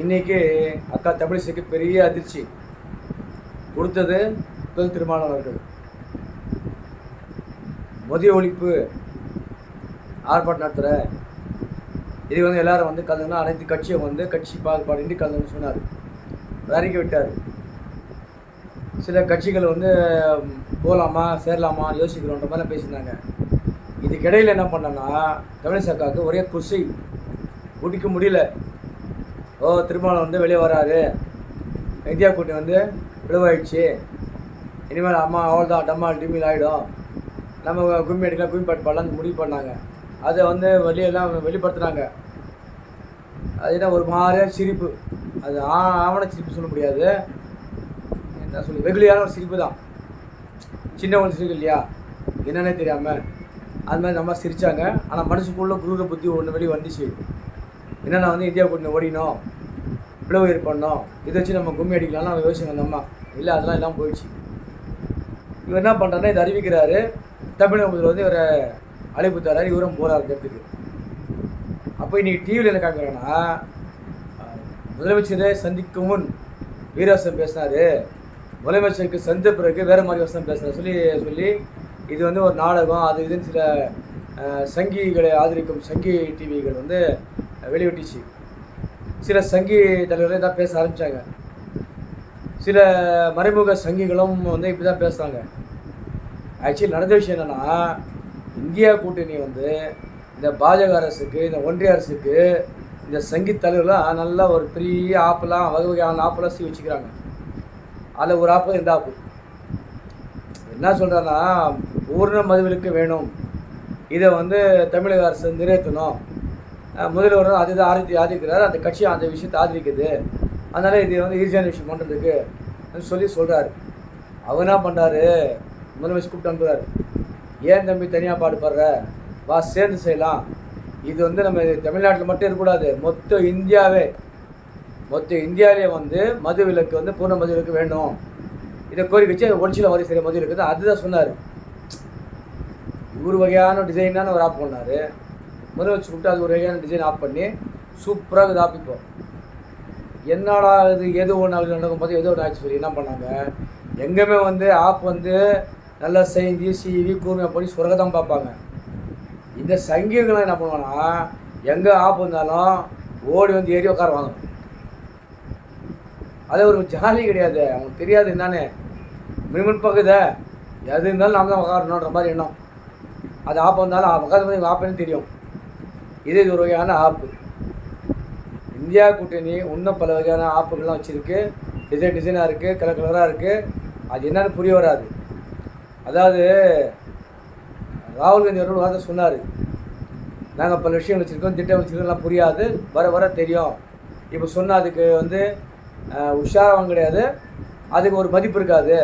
இன்னைக்கு அக்கா தமிழிசைக்கு பெரிய அதிர்ச்சி. கொடுத்தது முதல் திருமாவளவன் அவர்கள் மதிய ஒழிப்பு ஆர்ப்பாட்டம் நடத்துகிற இது வந்து எல்லாரும் வந்து கலந்துனா அனைத்து கட்சியும் வந்து கட்சி பாகுபாடின்றி கலந்துன்னு சொன்னார். அறிக்கை விட்டார். சில கட்சிகள் வந்து போகலாமா சேரலாமா யோசிக்கிறோன்ற மாதிரிலாம் பேசியிருந்தாங்க. இதுக்கிடையில் என்ன பண்ணோன்னா தமிழிசக்காவுக்கு ஒரே குசை. குடிக்க முடியல. ஓ திருமாவளவன் வந்து வெளியே வராரு. இந்தியா கூட்டணி வந்து விழுவாயிடுச்சு. இனிமேல் அம்மா அவ்வளோதான் டம்மால் டிமில் ஆகிடும் நம்ம கும்மி அடிக்கலாம் கும்மி பாட்டு பாடலாம்னு முடிவு பண்ணாங்க. அதை வந்து வெளியெல்லாம் வெளிப்படுத்துனாங்க. அது என்ன ஒரு மாதிரியான சிரிப்பு. அது ஆ ஆவண சிரிப்பு சொல்ல முடியாது. என்ன சொல்லி வெகுளியான ஒரு சிரிப்பு தான். சின்னவங்க சிரிப்பு இல்லையா? என்னன்னே தெரியாமல் அது மாதிரி நம்ம சிரித்தாங்க ஆனால் மனசுக்குள்ளே குரூர புத்தி ஒன்று வெளியே வந்துச்சு. என்னென்ன வந்து இந்தியா கூட்டணி ஓடினோம். பிளவு பண்ணோம். இதை வச்சு நம்ம கும்மி அடிக்கலாம்னு அவங்க யோசிங்க அந்த அம்மா. இல்லை அதெல்லாம் எல்லாம் போயிடுச்சு. இவர் என்ன பண்ணுறாருன்னா இதை அறிவிக்கிறாரு. தமிழக முதல்வர் வந்து இவரை அழைப்பு தராரு இவரும் போகிறார் இடத்துக்கு அப்போ இன்னைக்கு டிவியில் என்ன காமிக்கிறாங்கன்னா முதலமைச்சரே முதலமைச்சரை சந்திக்கும் முன் வீரவாசன் பேசினார். முதலமைச்சருக்கு சந்த பிறகு வேறு மாதிரி வசனம் பேசுகிறார் சொல்லி சொல்லி இது வந்து ஒரு நாடகம். அது இதுன்னு சில சங்கிகளை ஆதரிக்கும் சங்கி டிவிகள் வந்து வெளியிட்டுச்சு. சில சங்கி தலைவர்கள் தான் பேச ஆரம்பித்தாங்க சில மறைமுக சங்கிகளும் வந்து இப்படி தான் பேசுகிறாங்க ஆக்சுவலி நடந்த விஷயம் என்னென்னா இந்தியா கூட்டணி வந்து இந்த பாஜக அரசுக்கு இந்த ஒன்றிய அரசுக்கு இந்த சங்கி தலைவர்லாம் நல்லா ஒரு பெரிய ஆப்பெல்லாம் வகை வகையான ஆப்பெல்லாம் சீ வச்சுக்கிறாங்க. அதில் ஒரு ஆப்பு இந்த ஆப்பு. என்ன சொல்கிறான்னா பூர்ண மதுவிலுக்கு வேணும். இதை வந்து தமிழக அரசு நிறைவேற்றணும் முதல்வர் முதல்வர் அதுதான் ஆதரித்து ஆதரிக்கிறார் அந்த கட்சி அந்த விஷயத்தை ஆதரிக்குது. அதனால் இது வந்து ஈஸியான விஷயம் பண்ணுறதுக்கு சொல்லி சொல்கிறாரு அவர் என்ன பண்ணுறாரு முதலமைச்சர் கூப்பிட்டு அனுப்புகிறார் ஏன் தம்பி தனியாக பாடு பாடுற வா சேர்ந்து செய்யலாம். இது வந்து நம்ம தமிழ்நாட்டில் மட்டும் இருக்கக்கூடாது. மொத்த இந்தியாவே. மொத்த இந்தியாவிலே வந்து மது விலக்கு வந்து பூர்ண மது விலக்கு வேணும் இதை கோரிக்கை வச்சு ஒடிச்சியில் வரி சரி மது விலக்கு தான். அதுதான் சொன்னார். ஒரு வகையான டிசைனான ஒரு ஆப் பண்ணார் முதலமைச்சர் கூப்பிட்டு அது ஒரு வகையான டிசைன் ஆஃப் பண்ணி சூப்பராக இது ஆப்பிப்போம் என்னடா இது எது ஒன்று ஆகுது நடக்கும் போது எது ஒன்று ஆச்சு சொல்லி என்ன பண்ணாங்க? எங்கேயுமே வந்து ஆப் வந்து நல்லா செஞ்சு சீவி கூர்மையாக பண்ணி சுரகதான் பார்ப்பாங்க. இந்த சங்கீதங்கள்லாம் என்ன பண்ணுவாங்கன்னா எங்கே ஆப் வந்தாலும் ஓடி வந்து ஏறி உட்காருவாங்க அது ஒரு ஜாலி கிடையாது. அவங்களுக்கு தெரியாது என்னன்னு. மினிமம் பகுதை. எது இருந்தாலும் நாம தான் உட்காரணுன்ற மாதிரி எண்ணம். அது ஆப் வந்தாலும் உட்காந்து போது ஆப்புன்னு தெரியும். இது இது ஒரு வகையான ஆப்பு. இந்தியா கூட்டணி இன்னும் பல வகையான ஆப்புகள்லாம் வச்சுருக்கு. டிசைன் டிசைனாக இருக்குது கலர் கலராக இருக்குது அது என்னென்னு புரிய வராது. அதாவது ராகுல் காந்தி அவர்கள் வார்த்தை சொன்னார். நாங்கள் பல விஷயம் வச்சுருக்கோம் திட்டம் வச்சுருக்கோம்லாம் புரியாது. வர வர தெரியும். இப்போ சொன்னால் அதுக்கு வந்து அஹ், உஷாரம் கிடையாது. அதுக்கு ஒரு மதிப்பு இருக்காது.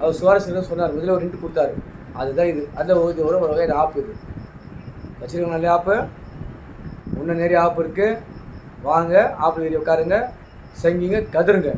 அவர் சுவாரஸ்யம் சொன்னார். முதல்ல ஒரு இன்ட்டு கொடுத்தாரு. அதுதான் இது. அதில் ஒரு இது ஒரு ஒரு வகையான ஆப் இது. வச்சுருக்கோம் நல்ல ஆப்பு? இன்னும் நிறைய ஆப் இருக்குது வாங்க ஆப்பில் ஏறி உட்காருங்க. செங்கிங்க கதருங்க